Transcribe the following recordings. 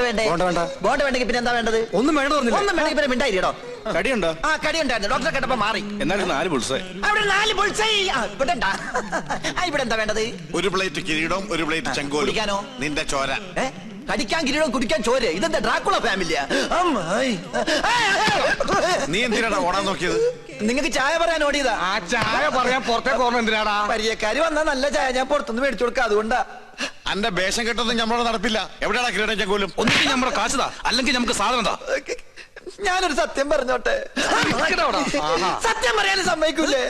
ബോണ്ട വേണ്ടേ? ബോണ്ട വേണ്ട. ബോണ്ട വേണ്ടെങ്കിൽ പിന്നെ എന്താ വേണ്ടത്? ഒന്നും വേണ്ട ഒന്നും വേണ്ടെങ്കിൽ പിന്നെ മിണ്ടായിട്ടോ കടിയുണ്ടോ? ആ കടിണ്ടായിരുന്നു ഡോക്ടറെ കേട്ടപ്പോ മാറി. എന്നാലും നാല് പുൾസേ അവിടെ നാല് ഇവിടെ ഇവിടെ എന്താ വേണ്ടത്? ഒരു പ്ലേറ്റ് കിരീടവും ഒരു പ്ലേറ്റ് ചെങ്കോലും. കുടിക്കാനോ? നിന്റെ ചോര. കടിക്കാൻ കിരീടം കുടിക്കാൻ ചോര. ഇതെന്താ ഡ്രാക്കുള ഫാമിലിയാ? നീ എന്തിനാടാ ഓടാൻ നോക്കിയത്? നിങ്ങൾക്ക് ചായ പറയാൻ ഓടിയതാ. ആ ചായ പറയാൻ പുറത്തേക്ക് ഓർമ്മ എന്തിനാടാ? പരിയക്കാരി വന്നാ നല്ല ചായ ഞാൻ പുറത്തുനിന്ന് മേടിച്ചു കൊടുക്കാം അതുകൊണ്ടാ. അന്റെ വേഷം കെട്ടൊന്നും നമ്മളോട് നടപ്പില്ല. എവിടെയാണ് കിരീടം ചെങ്കോലും? ഒന്നിട്ട് നമ്മുടെ കാശുതാ. അല്ലെങ്കിൽ നമുക്ക് സാധനം താ. ഞാനൊരു സത്യം പറഞ്ഞോട്ടെ? സത്യം പറയാനും സമ്മതിക്കൂലേ?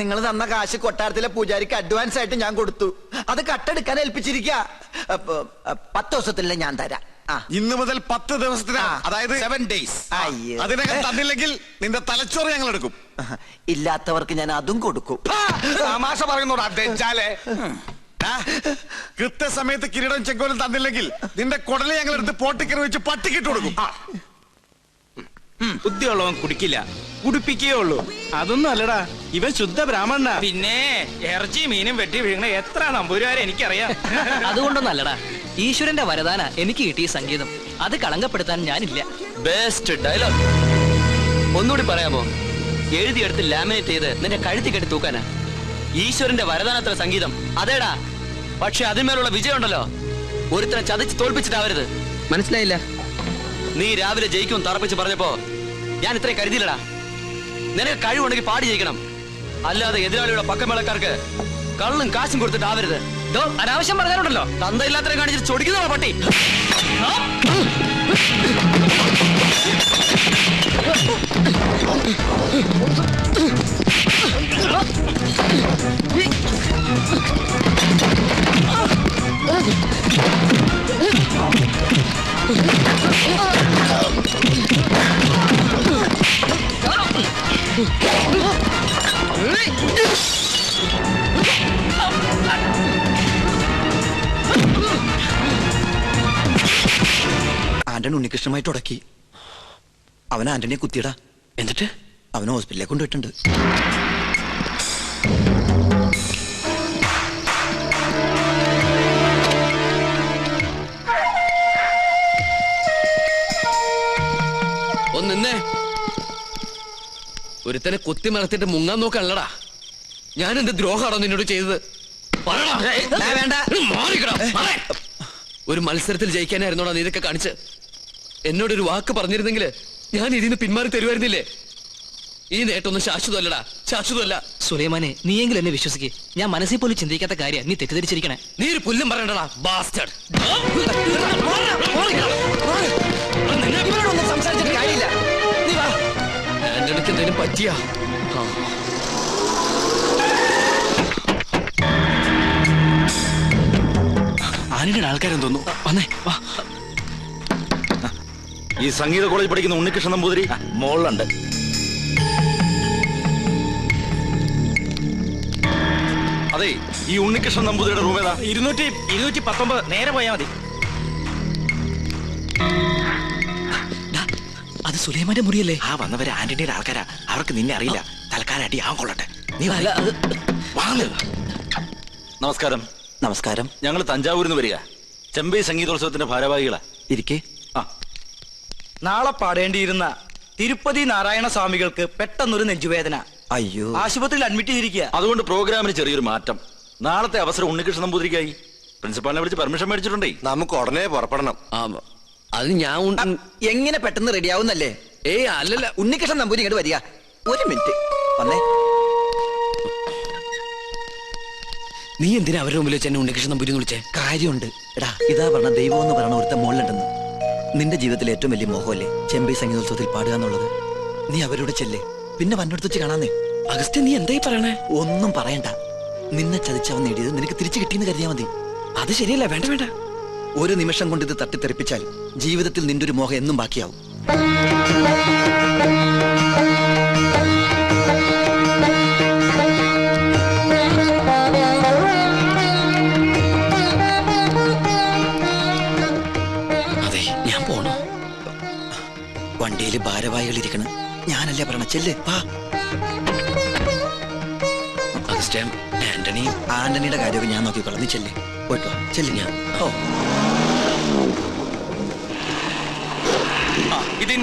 നിങ്ങൾ തന്ന കാശ് കൊട്ടാരത്തിലെ പൂജാരിക്ക് അഡ്വാൻസ് ആയിട്ട് ഞാൻ കൊടുത്തു. അത് കട്ടെടുക്കാൻ ഏൽപ്പിച്ചിരിക്ക. പത്ത് ദിവസത്തിലെ ഞാൻ തരാം. ഇന്ന് മുതൽ പത്ത് ദിവസത്തിന് അതായത് സെവൻ ഡേയ്സ്. അതിനകം തന്നില്ലെങ്കിൽ നിന്റെ തലച്ചോറ് ഞങ്ങൾ എടുക്കും ഇല്ലാത്തവർക്ക് ഞാൻ അതും കൊടുക്കും. തമാശ പറയുന്നോടാ കൃത്യസമയത്ത് കിരീടം ചെങ്കോലും തന്നില്ലെങ്കിൽ നിന്റെ കുടലെ ഞങ്ങൾ എടുത്ത് പോട്ടിക്കറി വെച്ച് പട്ടിക്കിട്ട് കൊടുക്കും. ബുദ്ധിയുള്ളവൻ കുടിക്കില്ല. കുടിപ്പിക്കേ ഉള്ളൂ. അതൊന്നും അല്ലടാ. ഇവൻ ശുദ്ധ ബ്രാഹ്മണനാ. പിന്നെ ഇറച്ചി മീനും വെട്ടി വീഴണ എത്ര നമ്പൂരാരെ എനിക്കറിയാം. അതുകൊണ്ടൊന്നല്ലടാ. ഈശ്വരന്റെ വരദാന എനിക്ക് കിട്ടിയ സംഗീതം. അത് കളങ്കപ്പെടുത്താൻ ഞാനില്ല. ബെസ്റ്റ് ഡയലോഗ് ഒന്നുകൂടി പറയാമോ? എഴുതിയെടുത്ത് ലാമിനേറ്റ് ചെയ്ത് നിന്റെ കഴുത്തി കെട്ടി തൂക്കാനാ. ഈശ്വരന്റെ വരദാനത്ര സംഗീതം. അതേടാ. പക്ഷെ അതിന്മേലുള്ള വിജയം ഉണ്ടല്ലോ. ഒരുത്തനെ ചതിച്ച് തോൽപ്പിച്ചിട്ടാവരുത്. മനസ്സിലായില്ല. നീ രാവിലെ ജയിക്കും തറപ്പിച്ച് പറഞ്ഞപ്പോ ഞാൻ ഇത്രയും കരുതിയില്ലടാ. നിനക്ക് കഴിവുണ്ടെങ്കിൽ പാടി ജയിക്കണം. അല്ലാതെ എതിരാളിയുടെ പക്കമേളക്കാർക്ക് കള്ളും കാശും കൊടുത്തിട്ടാവരുത്. അനാവശ്യം പറഞ്ഞാലുണ്ടല്ലോ. തന്തയില്ലാത്തരെ കാണിച്ചിട്ട് ചൊടിക്കുന്നോ പട്ടി? ആന്റണി ഉണ്ണികൃഷ്ണമായിട്ട് ഉടക്കി. അവൻ ആന്റണിയെ കുത്തിയടാ. എന്നിട്ട്? അവനെ ഹോസ്പിറ്റലിലേക്ക് കൊണ്ടുപോയിട്ടുണ്ട്. ഒന്നിന്നേ ഒരുത്തനെ കുത്തി മറത്തിട്ട് മുങ്ങാൻ നോക്കല്ലടാ. ഞാൻ എന്ത് ദ്രോഹാണോ നിന്നോട് ചെയ്തത്. ഒരു മത്സരത്തിൽ ജയിക്കാനായിരുന്നോടാ നീ ഇതൊക്കെ കാണിച്ച് എന്നോടൊരു വാക്ക് പറഞ്ഞിരുന്നെങ്കിൽ ഞാൻ ഇതിന് പിന്മാറി തരുമായിരുന്നില്ലേ? ഈ നേട്ടൊന്നും ശാശ്വതമല്ലടാ. ശാശ്വതമല്ല. സുലൈമാനെ നീയെങ്കിലും എന്നെ വിശ്വസിക്ക്. ഞാൻ മനസ്സിൽ പോലും ചിന്തിക്കാത്ത കാര്യം നീ തെറ്റിദ്ധരിച്ചിരിക്കണേ. നീ ഒരു പുല്ലും പറയണ്ടടാ ബാസ്റ്റഡ് ഇവരോടൊന്നും സംസാരിച്ചിട്ട് കാര്യമില്ല നീ വാ ആന്റണിക്ക് എന്തെങ്കിലും പറ്റിയാ? ആനിയുടെ ആൾക്കാരെന്ന് തോന്നുന്നു? വന്നേ വാ. ഈ സംഗീത കോളേജ് പഠിക്കുന്ന ഉണ്ണികൃഷ്ണൻ നമ്പൂതിരി മോളിലുണ്ട്. അതെ ഈ ഉണ്ണികൃഷ്ണൻ നമ്പൂതിരിയുടെ റൂം ഏതാ? ഇരുന്നൂറ്റി ഇരുന്നൂറ്റി പത്തൊമ്പത്. നേരെ പോയാൽ മതി. അത് സുലൈമാന്റെ മുറിയല്ലേ? ആ വന്നവര് ആന്റണിയുടെ ആൾക്കാരാ. അവർക്ക് നിന്നെ അറിയില്ല. തൽക്കാലം അടി ആവാൻ കൊള്ളട്ടെ. നീ വാ. അല്ല, അത് നമസ്കാരം. നമസ്കാരം. ഞങ്ങൾ തഞ്ചാവൂരിൽ നിന്ന് വരിക. ചെമ്പൈ സംഗീതോത്സവത്തിന്റെ ഭാരവാഹികളാ. ഇരിക്കേ. ആ. നാളെ പാടേണ്ടിയിരുന്ന തിരുപ്പതി നാരായണ സ്വാമികൾക്ക് പെട്ടെന്നൊരു നെഞ്ചുവേദന. അയ്യോ. ആശുപത്രിയിൽ അഡ്മിറ്റ് ചെയ്തിരിക്കുക. അതുകൊണ്ട് പ്രോഗ്രാമിന് ചെറിയൊരു മാറ്റം. നാളത്തെ അവസരം ഉണ്ണികൃഷ്ണൻ നമ്പൂതിരിക്കായി. പ്രിൻസിപ്പാളിനെ വിളിച്ച് പെർമിഷൻ മേടിച്ചിട്ടുണ്ടേ. നമുക്ക് ഉടനെ പുറപ്പെടണം. അത് ഞാൻ എങ്ങനെ പെട്ടെന്ന് റെഡിയാവുന്നല്ലേ ഏയ് അല്ലല്ല. ഉണ്ണികൃഷ്ണൻ നമ്പൂരി ഇങ്ങോട്ട് വരിക. ഒരു മിനിറ്റ് വന്നേ. നീ എന്തിനാ അവരുടെ മുമ്പിൽ വെച്ച് എന്നെ ഉണ്ണികൃഷ്ണൻ നമ്പൂരിന്ന് വിളിച്ചേ? കാര്യമുണ്ട്. എടാ ഇതാ പറഞ്ഞ ദൈവം എന്ന് പറഞ്ഞ ഒരുത്ത മോളിലുണ്ടെന്ന് നിന്റെ ജീവിതത്തിലെ ഏറ്റവും വലിയ മോഹമല്ലേ ചെമ്പൈ സംഗീതോത്സവത്തിൽ പാടുക എന്നുള്ളത്? നീ അവരോട് ചെല്ലേ. പിന്നെ വന്നോടത്ത് വെച്ച് കാണാന്നേ. അഗസ്ത്യ നീ എന്തായി പറയണേ? ഒന്നും പറയണ്ട. നിന്നെ ചതിച്ചവൻ നേടിയത് നിനക്ക് തിരിച്ചു കിട്ടിയെന്ന് കരുതിയാ മതി. അത് ശരിയല്ല വേണ്ട വേണ്ട. ഒരു നിമിഷം കൊണ്ട് ഇത് തട്ടിത്തെറിപ്പിച്ചാൽ ജീവിതത്തിൽ നിന്റെ ഒരു മോഹം എന്നും ബാക്കിയാവും. ഭാരവാഹികൾ ഇരിക്കണം ഞാനല്ലേ പറഞ്ഞ ചെല്ല് ആന്റണി ആന്റണിയുടെ കാര്യമൊക്കെ ഞാൻ നോക്കിക്കൊള്ളാം. നീ ചെല്ലേ പോയിട്ട് വാ.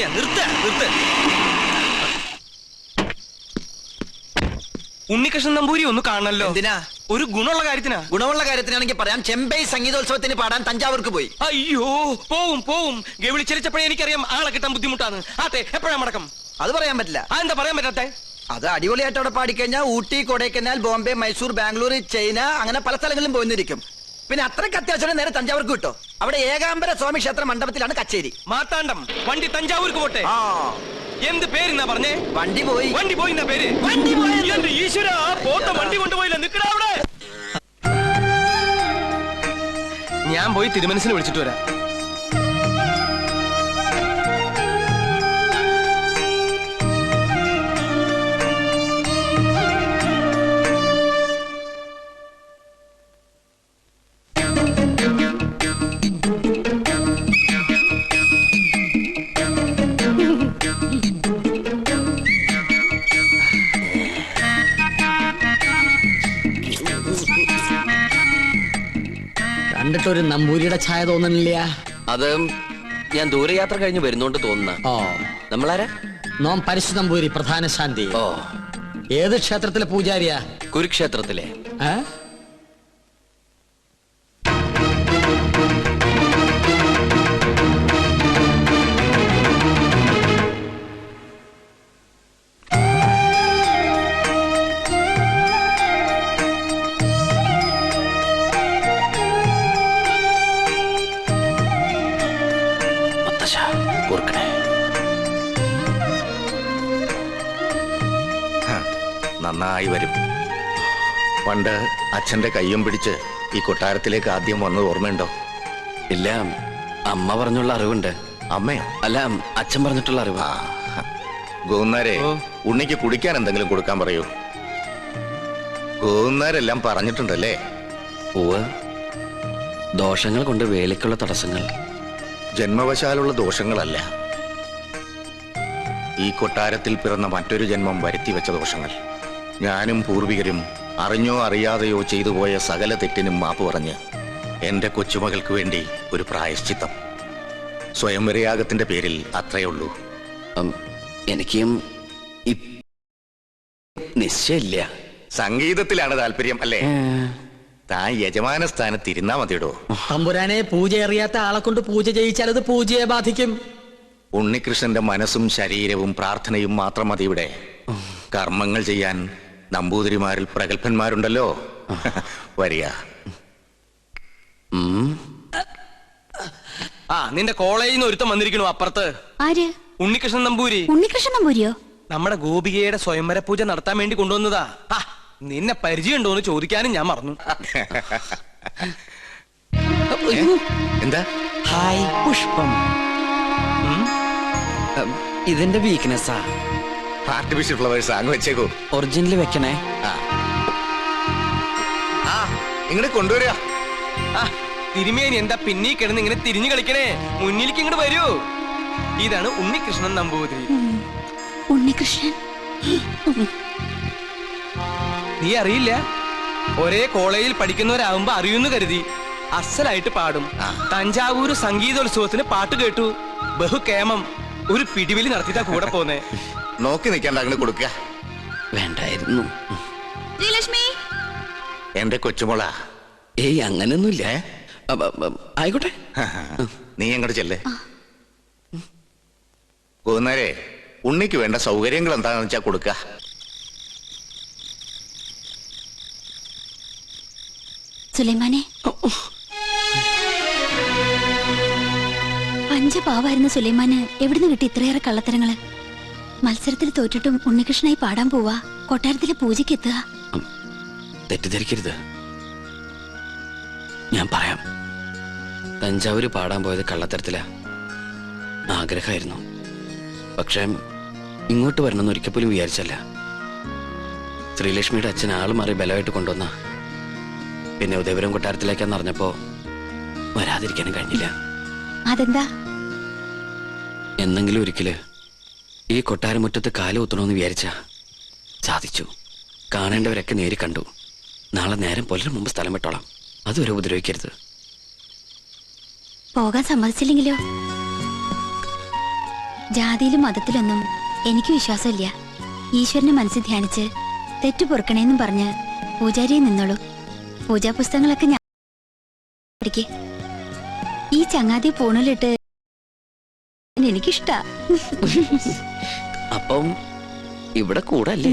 ഞാൻ. ഇത് ഉണ്ണികൃഷ്ണൻ നമ്പൂരി ഒന്ന് കാണല്ലോ എന്തിനാ? ഒരു ഗുണമുള്ള കാര്യത്തിനാ? ഗുണമുള്ള കാര്യത്തിനാണെങ്കിൽ പറയാം ചെമ്പൈ സംഗീതോത്സവത്തിന് പാടാൻ തഞ്ചാവൂർക്ക് പോയി. അയ്യോ പോവും പോവും. ഗവിളി ചലിച്ചപ്പോഴേ എനിക്കറിയാം ആളെ കിട്ടാൻ ബുദ്ധിമുട്ടാണ്. ആട്ടെ എപ്പോഴാ മടക്കം? അത് പറയാൻ പറ്റില്ല. ആ എന്താ പറയാൻ പറ്റാത്തെ? അത് അടിപൊളിയായിട്ട് അവിടെ പാടിക്കഴിഞ്ഞാൽ ഊട്ടി കൊടൈക്കനാൽ ബോംബെ മൈസൂർ ബാംഗ്ലൂർ ചൈന അങ്ങനെ പല സ്ഥലങ്ങളിലും പോയിരിക്കും പിന്നെ അത്രയ്ക്ക് അത്യാവശ്യം നേരെ തഞ്ചാവൂർക്ക് കിട്ടോ. അവിടെ ഏകാംബര സ്വാമി ക്ഷേത്ര മണ്ഡപത്തിലാണ് കച്ചേരി. മാത്താണ്ടം വണ്ടി തഞ്ചാവൂർക്ക് പോട്ടെ. ആ. എന്ത് പേരെന്നാ പറഞ്ഞേ? വണ്ടി പോയി. വണ്ടി പോയി എന്നാ പേര്? വണ്ടി പോയി. എന്റെ ഈശ്വര? പോത്ത വണ്ടി കൊണ്ടുപോയില്ല നിക്കടാ അവിടെ. ഞാൻ പോയി തിരുമനസിനെ വിളിച്ചിട്ട് വരാം. കണ്ടിട്ടൊരു നമ്പൂരിയുടെ ഛായ തോന്നണില്ല? അത് ഞാൻ ദൂരയാത്ര കഴിഞ്ഞ് വരുന്നോണ്ട് തോന്നുന്ന. ഓ. നമ്മളാരാ? നോം പരശു നമ്പൂരി പ്രധാന ശാന്തി. ഓ. ഏത് ക്ഷേത്രത്തിലെ പൂജാരിയാ? കുരുക്ഷേത്രത്തിലെ. ഏ? നന്നായി വരും. പണ്ട് അച്ഛന്റെ കയ്യും പിടിച്ച് ഈ കൊട്ടാരത്തിലേക്ക് ആദ്യം വന്നത് ഓർമ്മയുണ്ടോ? ഇല്ല. അമ്മ പറഞ്ഞുള്ള അറിവുണ്ട്. അമ്മയോ? അല്ല അച്ഛൻ പറഞ്ഞിട്ടുള്ള അറിവാ. ഗോന്നാരെ ഉണ്ണിക്ക് കുടിക്കാൻ എന്തെങ്കിലും കൊടുക്കാൻ പറയൂ. ഗോന്നാരെല്ലാം പറഞ്ഞിട്ടുണ്ടല്ലേ? പൂവ് ദോഷങ്ങൾ കൊണ്ട് വേലയ്ക്കുള്ള തടസ്സങ്ങൾ. ജന്മവശാലുള്ള ദോഷങ്ങളല്ല. ഈ കൊട്ടാരത്തിൽ പിറന്ന മറ്റൊരു ജന്മം വരുത്തി വെച്ച ദോഷങ്ങൾ. ഞാനും പൂർവികരും അറിഞ്ഞോ അറിയാതെയോ ചെയ്തു പോയ സകല തെറ്റിനും മാപ്പ് പറഞ്ഞ് എന്റെ കൊച്ചുമകൾക്ക് വേണ്ടി ഒരു പ്രായശ്ചിത്തം. സ്വയംവരയാഗത്തിന്റെ പേരിൽ അത്രയേ ഉള്ളൂ. എനിക്കും നിശ്ചയില്ല സംഗീതത്തിലാണ് താല്പര്യം അല്ലേ? താൻ യജമാന സ്ഥാനത്ത് ഇരുന്നാ മതിയിടോ. തമ്പുരാനെ പൂജ അറിയാത്ത ആളെ കൊണ്ട് പൂജ ചെയ്യിച്ചാൽ അത് പൂജയെ ബാധിക്കും. ഉണ്ണികൃഷ്ണന്റെ മനസ്സും ശരീരവും പ്രാർത്ഥനയും മാത്രം മതി ഇവിടെ കർമ്മങ്ങൾ ചെയ്യാൻ നമ്പൂതിരിമാരിൽ പ്രഗത്ഭന്മാരുണ്ടല്ലോ. വരിക. ആ നിന്റെ കോളേജിൽ നിന്ന് ഒരുത്തം വന്നിരിക്കണു അപ്പുറത്ത്. ആര്? ഉണ്ണികൃഷ്ണൻ നമ്പൂരി. ഉണ്ണികൃഷ്ണൻ നമ്പൂരിയോ? നമ്മുടെ ഗോപികയുടെ സ്വയംവര പൂജ നടത്താൻ വേണ്ടി കൊണ്ടുവന്നതാ. നിന്നെ പരിചയമുണ്ടോ എന്ന് ചോദിക്കാനും ഞാൻ മറന്നു. എന്താ? ഹായ് പുഷ്പം. ഇതെന്റെ ഇതിന്റെ വീക്ക്നെസ്സാ ആർട്ടിഫിഷ്യൽ ഫ്ലവേഴ്സ് അങ്ങ് വെച്ചേക്കോ. ഒറിജിനൽ വെക്കണേ. ആ. ആ ഇങ്ങോട്ട് കൊണ്ടുവരിക ആ തിരുമേനി എന്താ പിന്നീ കിടന്ന് ഇങ്ങനെ തിരിഞ്ഞു കളിക്കണേ? മുന്നിലേക്ക് ഇങ്ങോട്ട് വരൂ. ഇതാണ് ഉണ്ണികൃഷ്ണൻ നമ്പൂതിരി. ഉണ്ണികൃഷ്ണൻ? നീ അറിയില്ല? ഒരേ കോളേജിൽ പഠിക്കുന്നവരാകുമ്പോ അറിയുന്നു കരുതി. അസലായിട്ട് പാടും. തഞ്ചാവൂർ സംഗീതോത്സവത്തിന് പാട്ട് കേട്ടു. ബഹു കേമം ഒരു പിടിവലി നടത്തിയിട്ടാ കൂടെ പോന്നെ. നോക്കി നിൽക്കാണ്ട് അങ്ങനെ കൊടുക്കുക. വേണ്ടായിരുന്നു. ശ്രീലക്ഷ്മി. എന്റെ കൊച്ചുമോള. ഏയ് അങ്ങനൊന്നുമില്ല. ആയിക്കോട്ടെ. നീ അങ്ങോട്ട് ചെല്ലേ. പോകുന്നേരെ ഉണ്ണിക്ക് വേണ്ട സൗകര്യങ്ങൾ എന്താണെന്ന് വെച്ചാ കൊടുക്ക. സുലൈമാനെ. പഞ്ചപാവായിരുന്ന സുലൈമാന്. എവിടുന്ന് കിട്ടി ഇത്രയേറെ കള്ളത്തരങ്ങൾ? മത്സരത്തിൽ തോറ്റിട്ടും ഉണ്ണികൃഷ്ണനായി പാടാൻ പോവാ. കൊട്ടാരത്തിലെ പൂജയ്ക്ക് എത്തുക. തെറ്റിദ്ധരിക്കരുത്. ഞാൻ പറയാം. തഞ്ചാവൂര് പാടാൻ പോയത് കള്ളത്തരത്തില. ആഗ്രഹമായിരുന്നു. പക്ഷേ ഇങ്ങോട്ട് വരണമെന്ന് ഒരിക്കൽ പോലും വിചാരിച്ചല്ല. ശ്രീലക്ഷ്മിയുടെ അച്ഛൻ ആൾ മാറി ബലമായിട്ട് കൊണ്ടുവന്ന. പിന്നെ ഉദയപുരം കൊട്ടാരത്തിലേക്കാന്ന് അറിഞ്ഞപ്പോ വരാതിരിക്കാനും കഴിഞ്ഞില്ല. അതെന്താ? എന്നെങ്കിലും ഒരിക്കൽ ഈ കൊട്ടാരമുറ്റത്ത് കാലുകുത്തണമെന്ന് വിചാരിച്ച. സാധിച്ചു. കാണേണ്ടവരൊക്കെ നേരി കണ്ടു. നാളെ നേരം പുലരും മുമ്പ് സ്ഥലം വിട്ടോളാം. അതുവരെ ഉപദ്രവിക്കരുത്. പോകാൻ സമ്മതിച്ചില്ലെങ്കിലോ? ജാതിയിലും മതത്തിലൊന്നും എനിക്ക് വിശ്വാസമില്ല. ഈശ്വരനെ മനസ്സിൽ ധ്യാനിച്ച് തെറ്റു പൊറുക്കണേന്നും പറഞ്ഞ് പൂജാരിയെ നിന്നോളൂ. പൂജാപുസ്തകങ്ങളൊക്കെ ഞാൻ ഈ ചങ്ങാതി പൂണലിട്ട് എനിക്കിഷ്ടാ. അപ്പം ഇവിടെ കൂടല്ലേ?